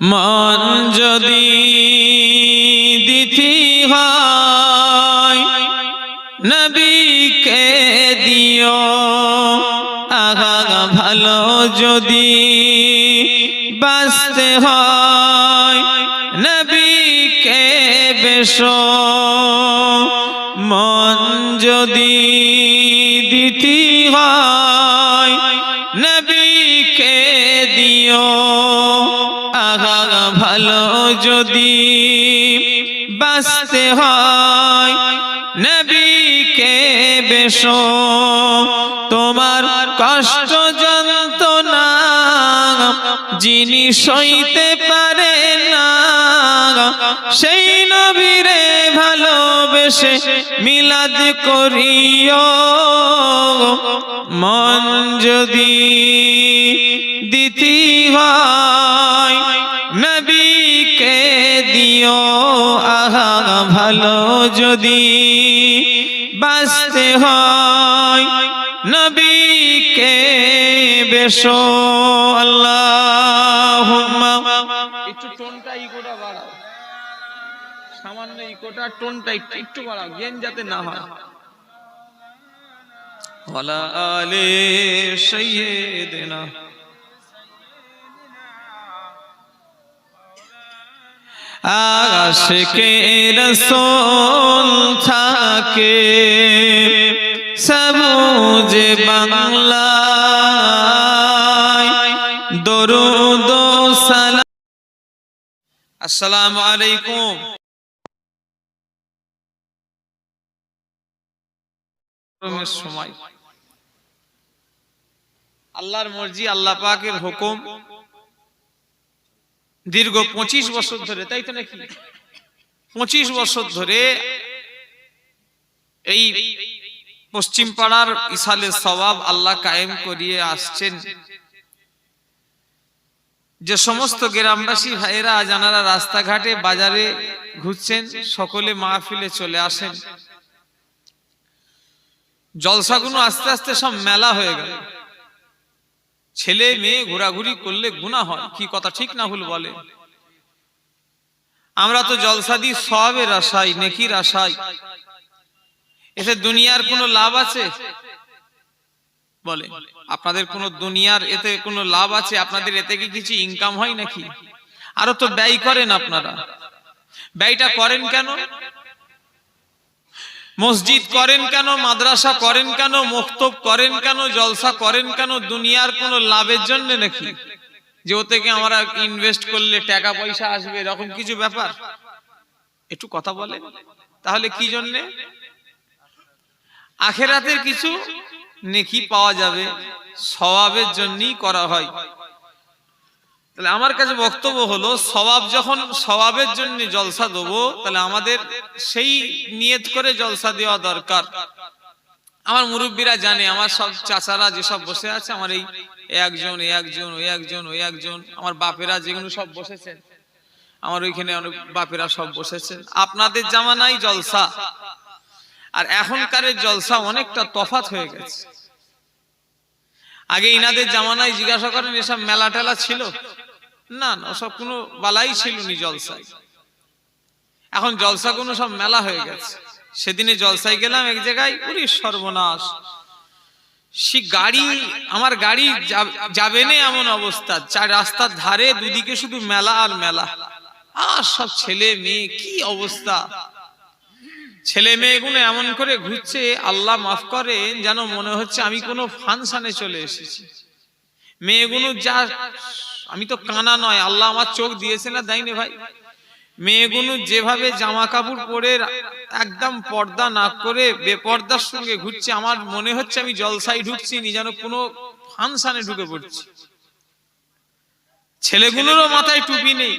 মন যদি দিতি হয়, নবীকে দিও। আগা ভালো যদি বাঁচতে হয়, নবীকে বেশো মন যদি দিতি যদি বাঁচতে হয় নবীকে বেশো, তোমার কষ্ট যন্ত্রণা যিনি সইতে পারে না, সেই নবীরে ভালোবেসে মিলাদ করিও। মন যদি দিতি হয় আহা ভালো যদি বাঁচতে হয় নবীকে বেশো আল্লাহ একটু টোনটা ইকোটা বাড়াও। সামান্য ইকোটা টোনটা একটু বাড়াও জ্ঞান যাতে না হয়। ওয়ালা আলে সাইয়্যিদিনা আশকে রসোল থাকে। সবুজ বাংলায় দরুদ সালাম। আসসালামু আলাইকুম। সময়। আল্লাহর মর্জি, আল্লাহ পাকের হুকুম। দীর্ঘ পঁচিশ বছর ধরে, তাই তো নাকি? পঁচিশ বছর ধরে এই পশ্চিম পাড়ার ইসালের সবাব আল্লাহ কায়েম করিয়ে আসছেন। যে সমস্ত গ্রামবাসী ভাইয়েরা জানারা রাস্তাঘাটে, বাজারে ঘুরছেন, সকলে মাহফিলে চলে আসেন। জলসাগুলো আস্তে আস্তে সব মেলা হয়ে গেল। ছেলে মেয়ে ঘোরাঘুরি করলে গুণা হয়। কি কথা? ঠিক না ভুল বলে। আমরা তো জলসা দিই, সবের আশায়, নেকির আশায়। এতে দুনিয়ার কোনো লাভ আছে? বলে, আপনাদের কোনো দুনিয়ার এতে কোনো লাভ আছে? আপনাদের এতে কি কিছু ইনকাম হয় নাকি? আরও তো ব্যয় করেন আপনারা। ব্যয়টা করেন কেন? মসজিদ করেন কেন, মাদ্রাসা করেন কেন মুক্তব করেন কেন, জলসা করেন কেন, দুনিয়ার কোনো লাভের জন্য নাকি? যে ও থেকে আমরা ইনভেস্ট করলে টাকা পয়সা আসবে, এরকম কিছু ব্যাপার? একটু কথা বলে তাহলে কি জন্যে? আখেরাতের কিছু নেকি পাওয়া যাবে স্বভাবের জন্যই করা হয়। তাহলে আমার কাছে বক্তব্য হলো স্বভাব যখন স্বভাবের জন্য জলসা দেবো, তাহলে আমাদের সেই নিয়ত করে জলসা দেওয়া দরকার। আমার মুরব্বীরা জানে, আমার সব চাচারা যেসব বসে আছে, আমার এই একজন এই একজন, ওই একজন ওই একজন, আমার বাপেরা যেগুলো সব বসেছেন, আমার ওইখানে অনেক বাপেরা সব বসেছেন। আপনাদের জামানাই জলসা। আর এখনকারের জলসা অনেকটা তফাত হয়ে গেছে। আগে ইনাদের জামানায় জিজ্ঞাসা করেন, এসব মেলা টেলা ছিল? না না সব কোনো বালাই ছিল নি জলসায়। এখন জলসা কোনো সব মেলা হয়ে গেছে। সেদিনে জলসায় গেলাম, এক জায়গায়, উরি সর্বনাশ। সে গাড়ি, আমার গাড়ি যাবে না এমন অবস্থা। চার রাস্তার ধারে দুদিকে শুধু মেলা আর মেলা। আর সব ছেলে মেয়ে, কি অবস্থা? ছেলে মেয়েগুলো এমন করে ঘুরছে, আল্লাহ মাফ করেন, যেন মনে হচ্ছে আমি কোনো ফাংশনে চলে এসেছি। মেয়েগুলো যা আমি তো কানা নয়, আল্লাহ আমার চোখ দিয়েছে না দেয়নি ভাই। মেয়েগুলো যেভাবে জামা কাপড় পরে একদম পর্দা না করে বেপর্দার সঙ্গে ঘুরছে, আমার মনে হচ্ছে আমি জলসাই ঢুকছি, নি যেন কোনো ফাংশনে ঢুকে পড়ছি। ছেলেগুলোরও মাথায় টুপি নেই।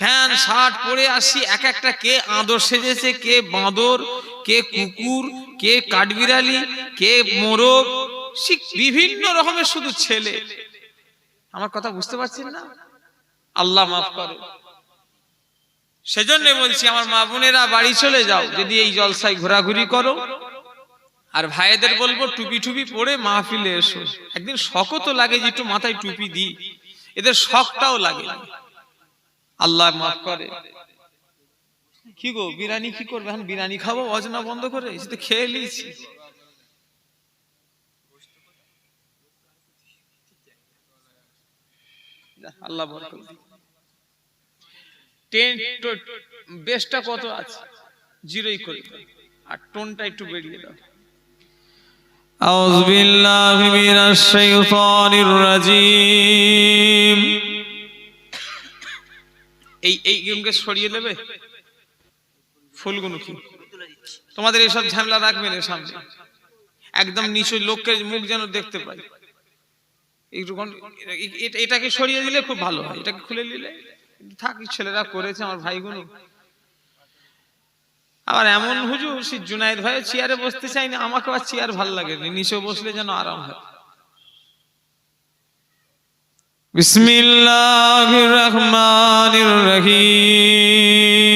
প্যান্ট শার্ট পরে আসি, এক একটা কে আদর সেজেছে, কে বাঁদর, কে কুকুর, কে কাঠবিড়ালি, কে মোরগ বিভিন্ন রকমের শুধু ছেলে। আমার কথা বুঝতে পারছেন না? আল্লাহ মাফ করে। সেজন্য বলছি, আমার মা বোনেরা বাড়ি চলে যাও, যদি এই জলসায় ঘোরাঘুরি করো। আর ভাইদের বলব, টুপি টুপি পরে মাহফিলে এসো। একদিন শখও তো লাগে যে একটু মাথায় টুপি দিই। এদের শখটাও লাগে। আল্লাহ মাফ করে। কি গো, বিরিয়ানি কি করবে? এখন বিরিয়ানি খাব, অজনা বন্ধ করে? এই তো খেয়ে নিয়েছি। আল্লাহ বরকত দিক। টেন বেসটা কত আছে জিরোই করে দাও। আর টোনটা একটু বেরিয়ে দাও أعوذ بالله من الشيطان الرجيم এই এই গেমকে সরিয়ে নেবে ফুলগুলো কি তোমাদের এসব ঝামেলা রাখবেন এর সামনে একদম নিচু লোকের মুখ যেন দেখতে পাই একটুক্ষণ এটাকে সরিয়ে দিলে খুব ভালো হয়। এটাকে খুলে দিলে থাক ছেলেরা করেছে, আমার ভাইগুলো আবার এমন হুজুর, সে জুনায়েদ ভাই চেয়ারে বসতে চাই না আমাকে আর চেয়ার ভালো লাগে নিচে বসলে যেন আরাম হয়। বিসমিল্লাহির রহমানির রহিম।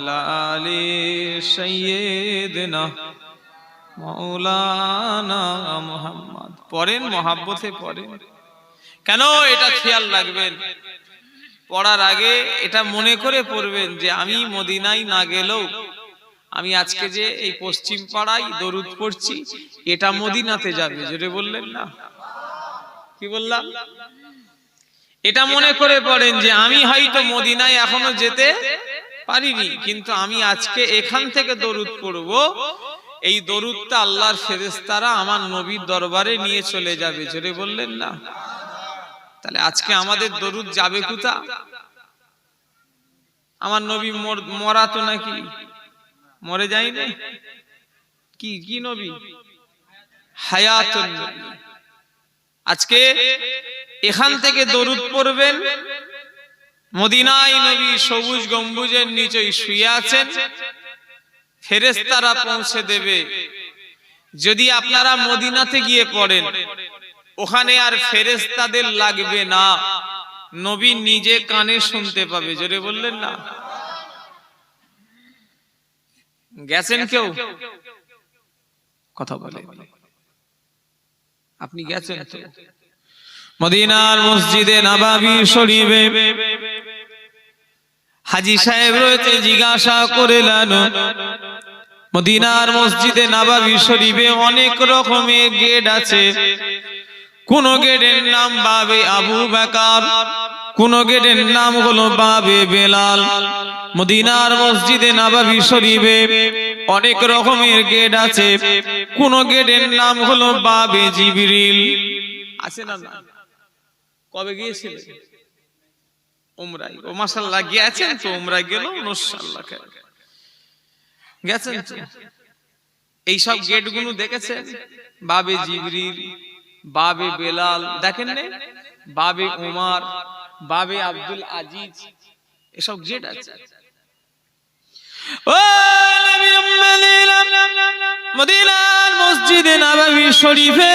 وعلى آل سيدنا মৌলানা মোহাম্মদ পড়েন মহাব্বতে পড়েন কেন এটা খেয়াল রাখবেন পড়ার আগে এটা মনে করে পড়বেন যে আমি মদিনায় না গেলেও আমি আজকে যে এই পশ্চিম পাড়ায় দরুদ পড়ছি এটা মদিনাতে যাবে জোরে বললেন না কি বললাম এটা মনে করে পড়েন যে আমি হয়তো মদিনায় এখনো যেতে পারিনি কিন্তু আমি আজকে এখান থেকে দরুদ পড়ব। এই দরুদটা আল্লাহর ফেরেশতারা আমার নবীর দরবারে নিয়ে চলে যাবে। জোরে বললেন না? তাহলে আজকে আমাদের দরুদ যাবে কোথা আমার নবী মর- তো নাকি? মরে যায়নি? কি কি নবী? হায়াতুন নবী। আজকে এখান থেকে দরুদ পড়বেন মদিনায় নবী সবুজ গম্বুজের নিচে শুয়ে আছেন। ফেরেশতারা পৌঁছে দেবে। যদি আপনারা মদিনাতে গিয়ে পড়েন, ওখানে আর ফেরেশতাদের লাগবে না। নবী নিজে কানে শুনতে পাবে। জোরে বললেন না। গেছেন কেউ? কথা বলে। আপনি গেছেন মদিনার মসজিদে নাবাবি শরীফে হাজি সাহেব রয়েছে, জিজ্ঞাসা করিলেন, মদিনার মসজিদে নাবাবি শরীফে অনেক রকমের গেট আছে। কোন গেটের নাম বাবে আবু বেকার, কোন গেটের নাম হলো বাবে বেলাল। মদিনার মসজিদে নাবাবি শরীফে অনেক রকমের গেট আছে। কোন গেটের নাম হলো বাবে জিবরিল। আছে না কবে গিয়েছিলেন? উমরাই ও মাসাল্লাহ তো গেল গেছেন তো? এইসব গেটগুলো দেখেছেন? বাবে জিবরিল, বাবে বেলাল, দেখেন বাবে উমার বাবে আব্দুল আজিজ, এসব গেট আছে। মদিনার মসজিদে শরীফে